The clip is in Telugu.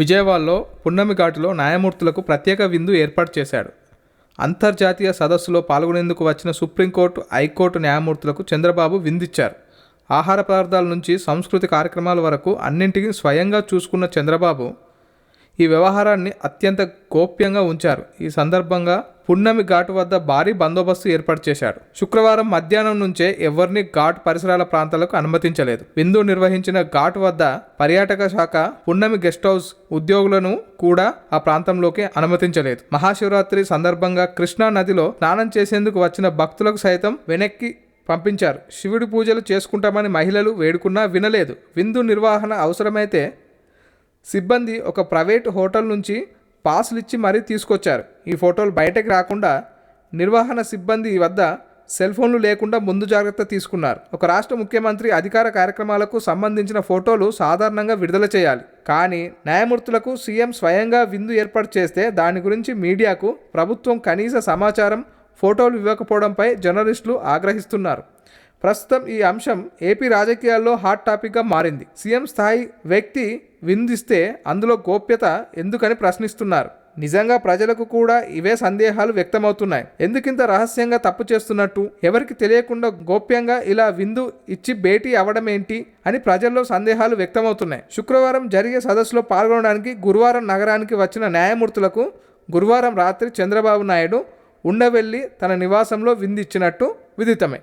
విజయవాడలో పున్నమి ఘాటులో న్యాయమూర్తులకు ప్రత్యేక విందు ఏర్పాటు చేశాడు. అంతర్జాతీయ సదస్సులో పాల్గొనేందుకు వచ్చిన సుప్రీంకోర్టు హైకోర్టు న్యాయమూర్తులకు చంద్రబాబు విందిచ్చారు. ఆహార పదార్థాల నుంచి సంస్కృతి కార్యక్రమాల వరకు అన్నింటినీ స్వయంగా చూసుకున్న చంద్రబాబు ఈ వ్యవహారాన్ని అత్యంత గోప్యంగా ఉంచారు. ఈ సందర్భంగా పున్నమి ఘాటు వద్ద భారీ బందోబస్తు ఏర్పాటు చేశాడు. శుక్రవారం మధ్యాహ్నం నుంచే ఎవరిని ఘాట్ పరిసరాల ప్రాంతాలకు అనుమతించలేదు. విందు నిర్వహించిన ఘాట్ వద్ద పర్యాటక శాఖ పున్నమి గెస్ట్ హౌస్ ఉద్యోగులను కూడా ఆ ప్రాంతంలోకి అనుమతించలేదు. మహాశివరాత్రి సందర్భంగా కృష్ణా నదిలో స్నానం చేసేందుకు వచ్చిన భక్తులకు సైతం వెనక్కి పంపించారు. శివుడి పూజలు చేసుకుంటామని మహిళలు వేడుకున్నా వినలేదు. విందు నిర్వహణ అవసరమైతే సిబ్బంది ఒక ప్రైవేట్ హోటల్ నుంచి పాసులు ఇచ్చి మరీ తీసుకొచ్చారు. ఈ ఫోటోలు బయటకు రాకుండా నిర్వహణ సిబ్బంది వద్ద సెల్ ఫోన్లు లేకుండా ముందు జాగ్రత్త తీసుకున్నారు. ఒక రాష్ట్ర ముఖ్యమంత్రి అధికార కార్యక్రమాలకు సంబంధించిన ఫోటోలు సాధారణంగా విడుదల చేయాలి. కానీ న్యాయమూర్తులకు సీఎం స్వయంగా విందు ఏర్పాటు చేస్తే దాని గురించి మీడియాకు ప్రభుత్వం కనీస సమాచారం ఫోటోలు ఇవ్వకపోవడంపై జర్నలిస్టులు ఆగ్రహిస్తున్నారు. ప్రస్తుతం ఈ అంశం ఏపీ రాజకీయాల్లో హాట్ టాపిక్గా మారింది. సీఎం స్థాయి వ్యక్తి విందిస్తే అందులో గోప్యత ఎందుకని ప్రశ్నిస్తున్నారు? నిజంగా ప్రజలకు కూడా ఇవే సందేహాలు వ్యక్తమవుతున్నాయి. ఎందుకింత రహస్యంగా తప్పు చేస్తున్నట్టు? ఎవరికి తెలియకుండా గోప్యంగా ఇలా విందు ఇచ్చి భేటీ అవ్వడం ఏంటి అని ప్రజల్లో సందేహాలు వ్యక్తమవుతున్నాయి. శుక్రవారం జరిగే సదస్సులో పాల్గొనడానికి గురువారం నగరానికి వచ్చిన న్యాయమూర్తులకు గురువారం రాత్రి చంద్రబాబు నాయుడు ఉండవెళ్ళి తన నివాసంలో విందిచ్చినట్టు విదితమే.